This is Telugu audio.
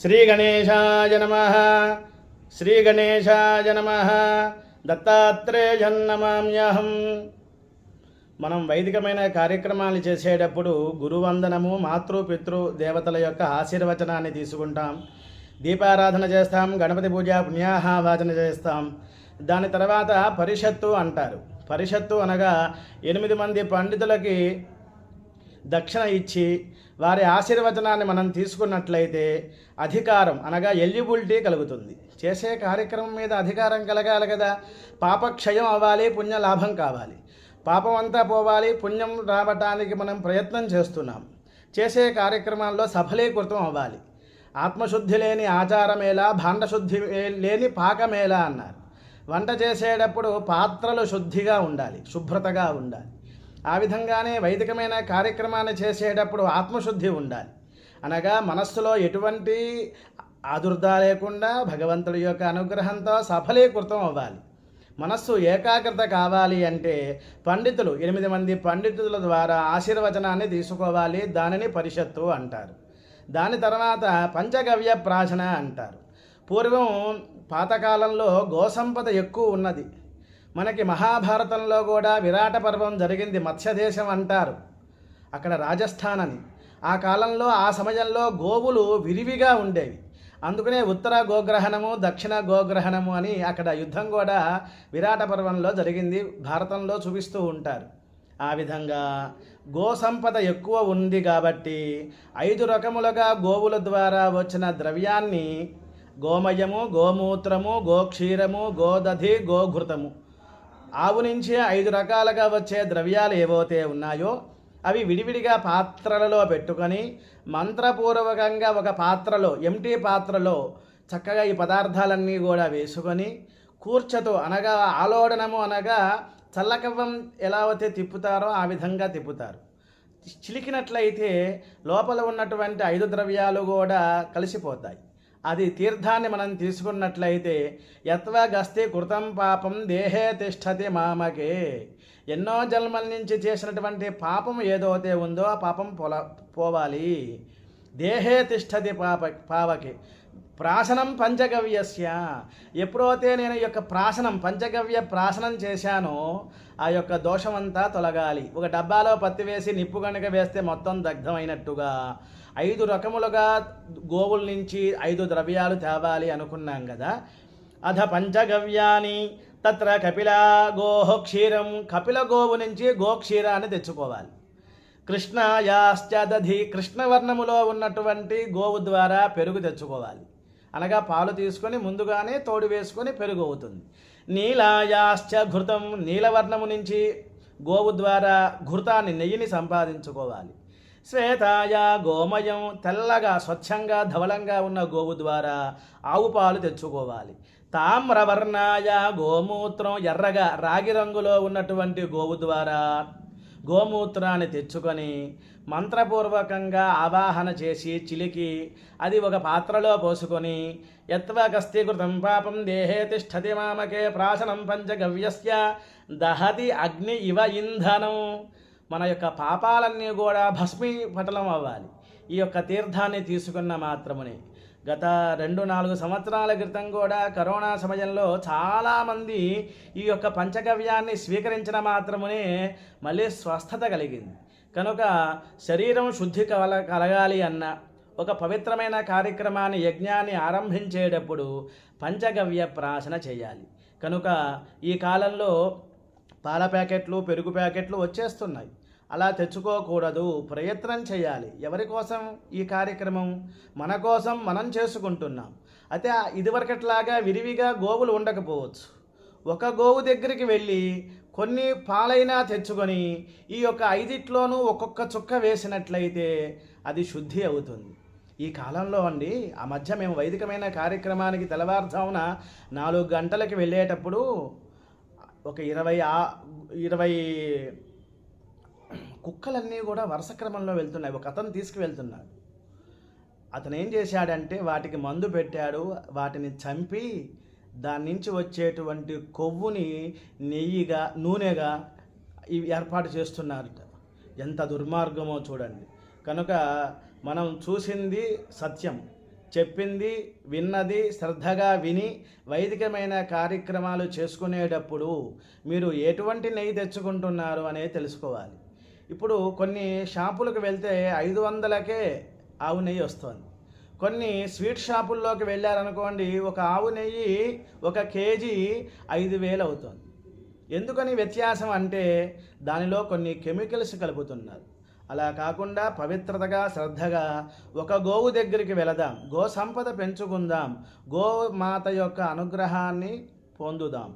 శ్రీగణేశాయ నమ శ్రీగణేశాయ నమ దత్తాత్రేయన్నమామ్యహం మనం వైదికమైన కార్యక్రమాలు చేసేటప్పుడు గురువందనము మాతృ పితృ దేవతల యొక్క ఆశీర్వచనాన్ని తీసుకుంటాం. దీపారాధన చేస్తాం గణపతి పూజ పుణ్యాహావాచన చేస్తాం. దాని తర్వాత పరిషత్తు అంటారు. పరిషత్తు అనగా ఎనిమిది మంది పండితులకి దక్షిణ ఇచ్చి వారి ఆశీర్వచనాన్ని మనం తీసుకున్నట్లయితే అధికారం అనగా ఎలిజిబిలిటీ కలుగుతుంది. చేసే కార్యక్రమం మీద అధికారం కలగాలి కదా. పాపక్షయం అవ్వాలి పుణ్య లాభం కావాలి. పాపం అంతా పోవాలి పుణ్యం రావటానికి మనం ప్రయత్నం చేస్తున్నాం. చేసే కార్యక్రమాల్లో సఫలీకృతం అవ్వాలి. ఆత్మశుద్ధి లేని ఆచారమేలా భాండశుద్ధి లేని పాకమేలా అన్నారు. వంట చేసేటప్పుడు పాత్రలు శుద్ధిగా ఉండాలి శుభ్రతగా ఉండాలి. ఆ విధంగానే వైదికమైన కార్యక్రమాన్ని చేసేటప్పుడు ఆత్మశుద్ధి ఉండాలి. అనగా మనస్సులో ఎటువంటి ఆదుర్ద లేకుండా భగవంతుడి యొక్క అనుగ్రహంతో సఫలీకృతం అవ్వాలి. మనస్సు ఏకాగ్రత కావాలి అంటే పండితులు ఎనిమిది మంది పండితుల ద్వారా ఆశీర్వచనాన్ని తీసుకోవాలి దానిని పరిషత్తు అంటారు. దాని తర్వాత పంచగవ్య ప్రాచన అంటారు. పూర్వం పాతకాలంలో గోసంపద ఎక్కువ ఉన్నది. మనకి మహాభారతంలో కూడా విరాట పర్వం జరిగింది మత్స్యదేశం అంటారు. అక్కడ రాజస్థాన్ అని ఆ కాలంలో ఆ సమయంలో గోవులు విరివిగా ఉండేవి. అందుకనే ఉత్తర గోగ్రహణము దక్షిణ గోగ్రహణము అని అక్కడ యుద్ధం కూడా విరాట పర్వంలో జరిగింది భారతంలో చూపిస్తూ ఉంటారు. ఆ విధంగా గో సంపద ఎక్కువ ఉంది కాబట్టి ఐదు రకములుగా గోవుల ద్వారా వచ్చిన ద్రవ్యాన్ని గోమయము గోమూత్రము గోక్షీరము గోదధి గోఘృతము. ఆవు నుంచి ఐదు రకాలుగా వచ్చే ద్రవ్యాలు ఏవైతే ఉన్నాయో అవి విడివిడిగా పాత్రలలో పెట్టుకొని మంత్రపూర్వకంగా ఒక పాత్రలో ఎంటీ పాత్రలో చక్కగా ఈ పదార్థాలన్నీ కూడా వేసుకొని కూర్చతో అనగా ఆలోడనము అనగా చల్లకవ్వం ఎలా అయితే తిప్పుతారో ఆ విధంగా తిప్పుతారు. చిలికినట్లయితే లోపల ఉన్నటువంటి ఐదు ద్రవ్యాలు కూడా కలిసిపోతాయి. అది తీర్థాన్ని మనం తీసుకున్నట్లయితే యత్వగస్తి కృతం పాపం దేహే తిష్టతి మామకే. ఎన్నో జన్మల నుంచి చేసినటువంటి పాపం ఏదైతే ఉందో ఆ పాపం పోల పోవాలి. దేహే తిష్టతి పాప పావకి. ప్రాసనం పంచగవ్యస్య. ఎప్పుడైతే నేను ఈ యొక్క ప్రాసనం పంచగవ్య ప్రాసనం చేశానో ఆ యొక్క దోషమంతా తొలగాలి. ఒక డబ్బాలో పత్తి వేసి నిప్పు కనుక వేస్తే మొత్తం దగ్ధమైనట్టుగా. ఐదు రకములుగా గోవుల నుంచి ఐదు ద్రవ్యాలు తేవాలి అనుకున్నాం కదా అధ పంచగవ్యాని తత్ర కపిల గోహ క్షీరం కపిల గోవు నుంచి గోక్షీరాన్ని తెచ్చుకోవాలి. కృష్ణయాశ్చ దధి కృష్ణవర్ణములో ఉన్నటువంటి గోవు ద్వారా పెరుగు తెచ్చుకోవాలి. అనగా పాలు తీసుకొని ముందుగానే తోడు వేసుకొని పెరుగు అవుతుంది. నీలాయాశ్చ ఘృతం నీలవర్ణము నుంచి గోవు ద్వారా ఘృతాన్ని నెయ్యిని సంపాదించుకోవాలి. శ్వేతాయ గోమయం తెల్లగా స్వచ్ఛంగా ధవలంగా ఉన్న గోవు ద్వారా ఆవు పాలు తెచ్చుకోవాలి. తామ్రవర్ణాయ గోమూత్రం ఎర్రగా రాగి రంగులో ఉన్నటువంటి గోవు ద్వారా గోమూత్రాన్ని తెచ్చుకొని మంత్రపూర్వకంగా ఆవాహన చేసి చిలికి అది ఒక పాత్రలో పోసుకొని యత్వగస్తీకృతం పాపం దేహే తిష్టతి మామకే ప్రాశనం పంచగవ్యస్య దహతి అగ్ని ఇవ ఇంధనం. మన యొక్క పాపాలన్నీ కూడా భస్మీపటలం అవ్వాలి. ఈ యొక్క తీర్థాన్ని తీసుకున్న మాత్రమునే. గత రెండు నాలుగు సంవత్సరాల క్రితం కూడా కరోనా సమయంలో చాలామంది ఈ యొక్క పంచగవ్యాన్ని స్వీకరించిన మాత్రమునే మళ్ళీ స్వస్థత కలిగింది. కనుక శరీరం శుద్ధి కల కలగాలి అన్న ఒక పవిత్రమైన కార్యక్రమాన్ని యజ్ఞాన్ని ఆరంభించేటప్పుడు పంచగవ్య ప్రాసన చేయాలి. కనుక ఈ కాలంలో పాల ప్యాకెట్లు పెరుగు ప్యాకెట్లు వచ్చేస్తున్నాయి. అలా తెచ్చుకోకూడదు. ప్రయత్నం చేయాలి. ఎవరి కోసం ఈ కార్యక్రమం? మన కోసం మనం చేసుకుంటున్నాం. అయితే ఇదివరకట్లాగా విరివిగా గోవులు ఉండకపోవచ్చు. ఒక గోవు దగ్గరికి వెళ్ళి కొన్ని పాలైనా తెచ్చుకొని ఈ యొక్క ఐదిట్లోనూ ఒక్కొక్క చుక్క వేసినట్లయితే అది శుద్ధి అవుతుంది. ఈ కాలంలో అండి ఆ మధ్య మేము వైదికమైన కార్యక్రమానికి తెల్లవారుజామున నాలుగు గంటలకి వెళ్ళేటప్పుడు ఒక ఇరవై ఆ ఇరవై కుక్కలన్నీ కూడా వరుస క్రమంలో వెళ్తున్నాయి. ఒక అతను తీసుకువెళ్తున్నాడు. అతను ఏం చేశాడంటే వాటికి మందు పెట్టాడు. వాటిని చంపి దాని నుంచి వచ్చేటువంటి కొవ్వుని నెయ్యిగా నూనెగా ఇవి ఏర్పాటు చేస్తున్నారట. ఎంత దుర్మార్గమో చూడండి. కనుక మనం చూసింది సత్యం. చెప్పింది విన్నది శ్రద్ధగా విని వైదికమైన కార్యక్రమాలు చేసుకునేటప్పుడు మీరు ఎటువంటి నెయ్యి తెచ్చుకుంటున్నారు అనేది తెలుసుకోవాలి. ఇప్పుడు కొన్ని షాపులకు వెళ్తే ఐదు వందలకే ఆవు నెయ్యి వస్తుంది. కొన్ని స్వీట్ షాపుల్లోకి వెళ్ళారనుకోండి ఒక ఆవు నెయ్యి ఒక కేజీ ఐదు వేలు అవుతుంది. ఎందుకని వ్యత్యాసం అంటే దానిలో కొన్ని కెమికల్స్ కలుపుతున్నారు. అలా కాకుండా పవిత్రతగా శ్రద్ధగా ఒక గోవు దగ్గరికి వెళదాం గో సంపద పెంచుకుందాం గోమాత యొక్క అనుగ్రహాన్ని పొందుదాం.